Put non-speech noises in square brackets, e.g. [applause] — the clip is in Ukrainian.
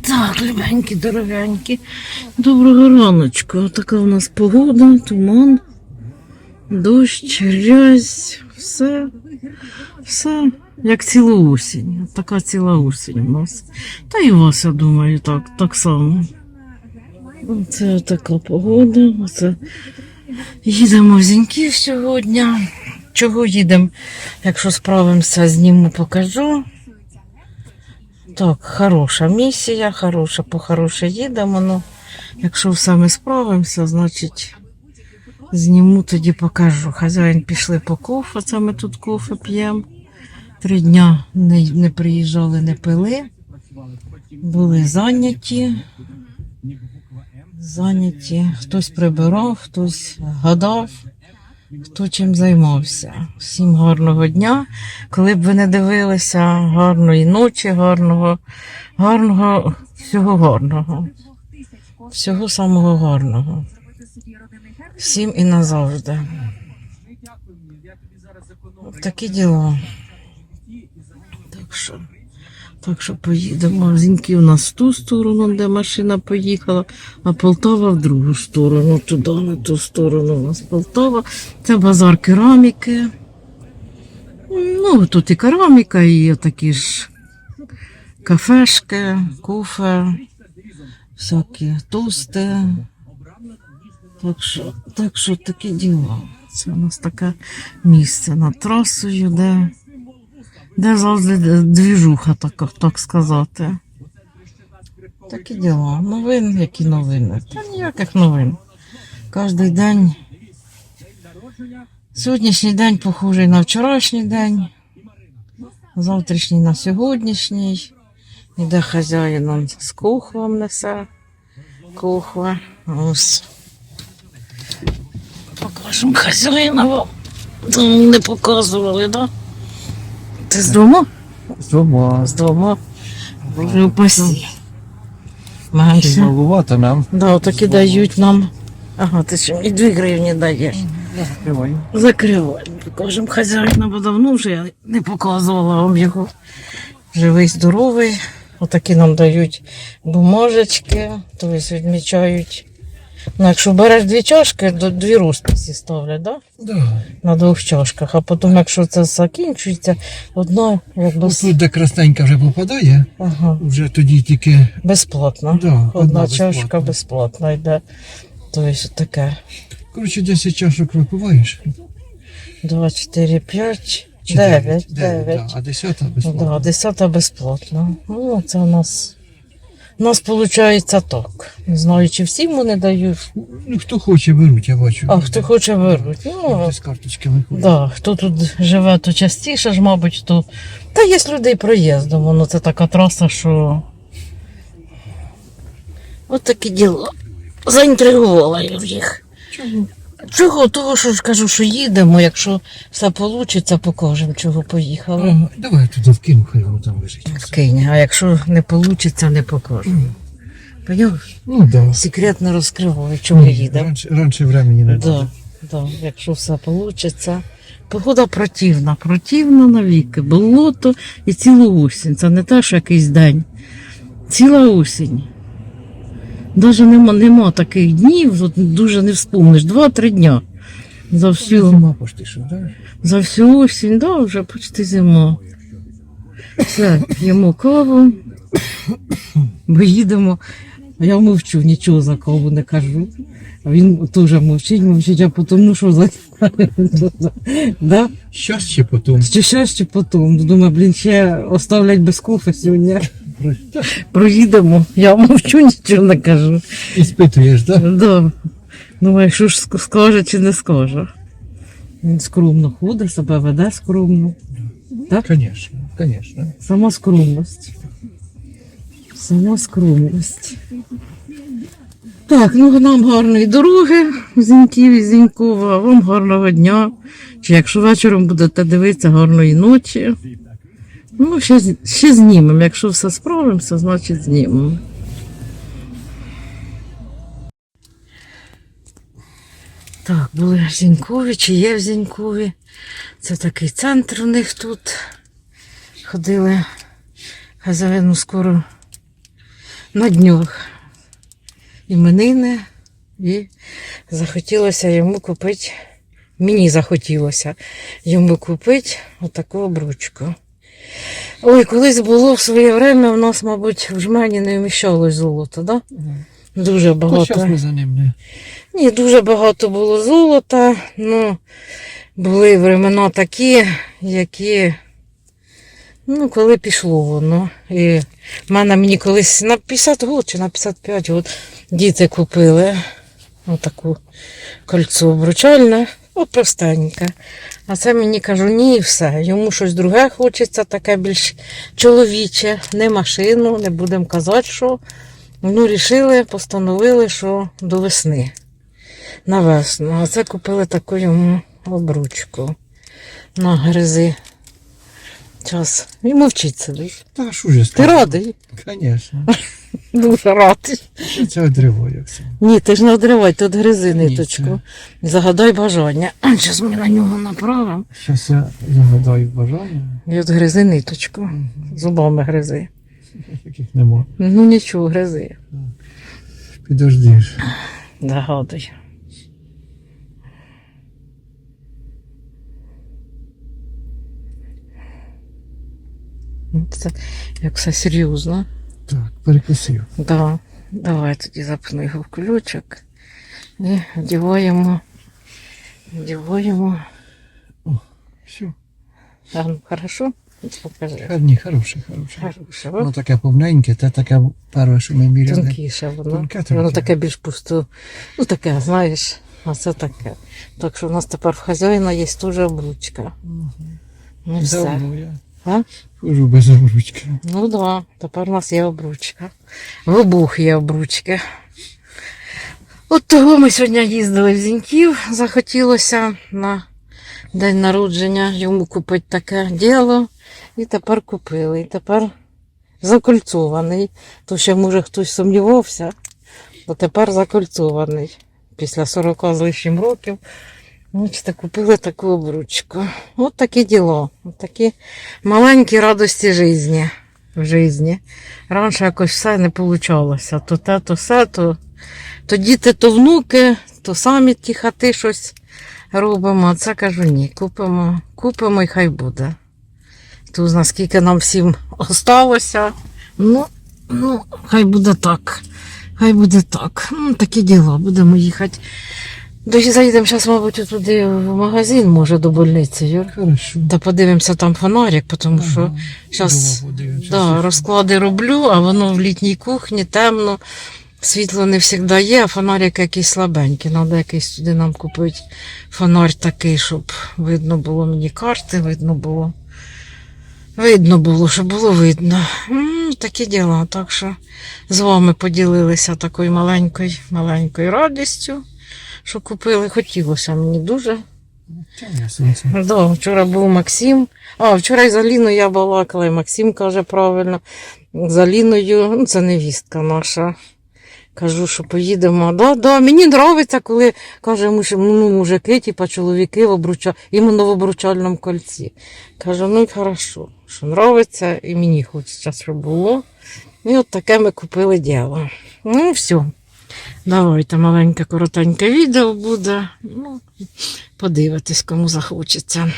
Так, любенькі, дорогенькі. Доброго раночку. Така у нас погода, туман, дощ, грязь, все, все як ціла осінь. Така ціла осінь у нас. Та і у вас, я думаю, так, так само. Це така погода. Оце їдемо в Зіньків сьогодні. Чого їдемо? Якщо справимося, зніму, покажу. Так, хороша місія, хороша, по хороше їдемо. Ну, якщо ми справимося, значить зніму, тоді покажу. Хазяїн пішли по кофе, це ми тут кофе п'ємо. Три дня не, не приїжджали, не пили. Були зайняті. Зайняті. Хтось прибирав, хтось гадав, хто чим займався. Всім гарного дня. Коли б ви не дивилися, гарної ночі, гарного, гарного, всього гарного. Всього самого гарного. Всім і назавжди. Такі діла. Так що, так що поїдемо. Зіньки у нас в ту сторону, де машина поїхала, а Полтава в другу сторону, туди, на ту сторону у нас Полтава. Це базар кераміки. Ну, тут і кераміка, і такі ж кафешки, кофе, всякі тости. Так що, так що такі діла. Це у нас таке місце над трасою, де, де завжди двіжуха, так, так сказати. Такі діла. Новин, які новини? Та ніяких новин. Кожний день. Сьогоднішній день похожий на вчорашній день, завтрашній на сьогоднішній. Іде хазяїн он з кухвом несе. Кухва. Ось. Покажемо хазяїна вам. Не показували, так? Да? Ти з дому? З дому. Боже упасі. Майже. Малувато нам. Да, отакі дають нам. Ага, ти що мені 2 гривні даєш. Закривай. Закривай. Покажемо хазяїна, бо давно вже я не показувала вам його. Живий, здоровий. Отакі нам дають бумажечки, тобто відмічають. Ну, якщо береш дві чашки, то дві розписи ставлять, да? Да. на двох чашках. А потім, якщо це закінчується, одна якби Ось тут, де красненька вже попадає, ага, вже тоді тільки безплатно. Да, одна, одна чашка безплатна. йде. Тобто таке. коротше 10 чашок випиваєш. 2, 4, 5, Чи 9, Дев'ять, 9. да, а 10 Да, безплатно. 10 безплатно. Ну, це у нас. У нас виходить так. Не знаю, чи всім вони дають, Ну, хто хоче, беруть, я бачу. а хто хоче беруть. Ну, З карточки виходять. да, хто тут живе, то частіше ж, мабуть, то. Та є людей проїздом, воно це така траса, що. От такі діла. Заінтригувала я їх. Чого? Чого? Того, що ж кажу, що їдемо, якщо все вийде, покажемо, чого поїхали. Ага, давай я туди вкину, хай воно там лежить. Вкинь, а якщо не вийде, не покажемо. Поняв? Ну, да. Секрет не розкриваю, чому Ні, їдемо. Раніше, раніше времени не Да, да, якщо все вийде. Погода противна, противна навіки. Болото і цілу осінь. Це не те, що якийсь день. Ціла осінь. Навіть нема, нема таких днів, от дуже не вспомниш. Два-три дня. За всю, Зима пошти, що, да? за всю осінь, да, вже почти зима. Все, п'ємо каву, бо їдемо. А я мовчу, нічого за каву не кажу. А він теж мовчить, мовчить, а потім що за да? Щас ще потім. Ще ще потім. Думаю, блін, ще оставлять без кофе сьогодні. Проїдемо. Я мовчу, нічого не кажу. Іспитуєш, так? Да? Да. Думаю, що ж ск- скаже чи не скаже. Він скромно ходить, себе веде скромно. Так? Звісно, звісно. Сама скромність. Сама скромність. Так, ну нам гарної дороги, Зіньків і Зінькова, вам гарного дня. Чи якщо вечором будете дивитися, гарної ночі. Ну, ще, ще знімемо. Якщо все справимося, значить знімемо. Так, були в Зінькові, чи є в Зінькові. Це такий центр у них тут. Ходили Хазяїну скоро на днях іменини, і захотілося йому купити, мені захотілося йому купити отаку обручку. Ой, колись було в своє время, у нас, мабуть, в жмені не вміщалось золото, да? Дуже Ну, багато. зараз ми за ним не. Ні, дуже багато було золота. Ну, були времена такі, які, ну, коли пішло воно. І в мене мені колись на 50 років чи на 55 років діти купили отаку кольцо обручальне, о, простеньке. А це мені кажу, ні, все. Йому щось друге хочеться, таке більш чоловіче, не машину, не будемо казати, що. Ну, рішили, постановили, що до весни. На весну. А це купили таку йому обручку на гризи. Час. І мовчить сидить. Та що ж Ти радий? Звісно. [laughs] Дуже радий. Це одривою. все. Ні, ти ж не одривай, тут гризи ниточку. Загадай бажання. [clears throat] Зараз ми на нього направимо. Зараз я загадаю бажання. І от гризи ниточку. Зубами гризи. Таких нема. Ну нічого, гризи. Підожди ж. Загадуй. Ну, Це як все серйозно. Так, перекусив. Да. Давай тоді запну його в ключик і вдіваємо. Вдіваємо. Все. А, ну, хорошо? Покажи. Гарні, хороше, хороше. Хороше, Воно таке повненьке, те таке перше, що ми міряли. тонкіше воно. Тонке, Воно таке більш пусто. Ну таке, знаєш, а це таке. Так що у нас тепер в хазяїна є теж обручка. Ну все. Давно я А? хожу без обручки. Ну да, тепер у нас є обручка. В обох є обручки. От того ми сьогодні їздили в Зіньків. Захотілося на день народження йому купити таке діло. І тепер купили. І тепер закольцований. То ще, може, хтось сумнівався, то тепер закольцований. Після 40 з лишнім років. Бачите, купили таку обручку. От такі діло. От такі маленькі радості житті. В житті. Раніше якось все не вийшло. То те, то все, то, то діти, то внуки, то самі ті хати щось робимо. А це кажу, ні, купимо, купимо і хай буде. Тут наскільки нам всім осталося. Ну, ну, хай буде так. Хай буде так. Ну, такі діла. Будемо їхати. До заїдемо зараз, мабуть, туди в магазин, може, до больниці, Юр. Хорошо. Та подивимося там фонарик, тому що зараз да, розклади роблю, а воно в літній кухні темно. Світло не завжди є, а фонарик якийсь слабенький. Треба якийсь туди нам купити фонарь такий, щоб видно було мені карти, видно було. Видно було, щоб було видно. М, такі діла. Так що з вами поділилися такою маленькою, маленькою радістю, що купили. Хотілося мені дуже. Да, вчора був Максим. А, вчора із Аліною я балакала, і Максим каже правильно. З Аліною, ну це невістка наша. Кажу, що поїдемо. Да, да, мені подобається, коли каже, ну, мужики, типа чоловіки в обруча, іменно в обручальному кольці. Кажу, ну і хорошо, що подобається, і мені хочеться, щоб було. І от таке ми купили діло. Ну все. Давайте маленьке коротеньке відео буде. Ну, подивитись, кому захочеться.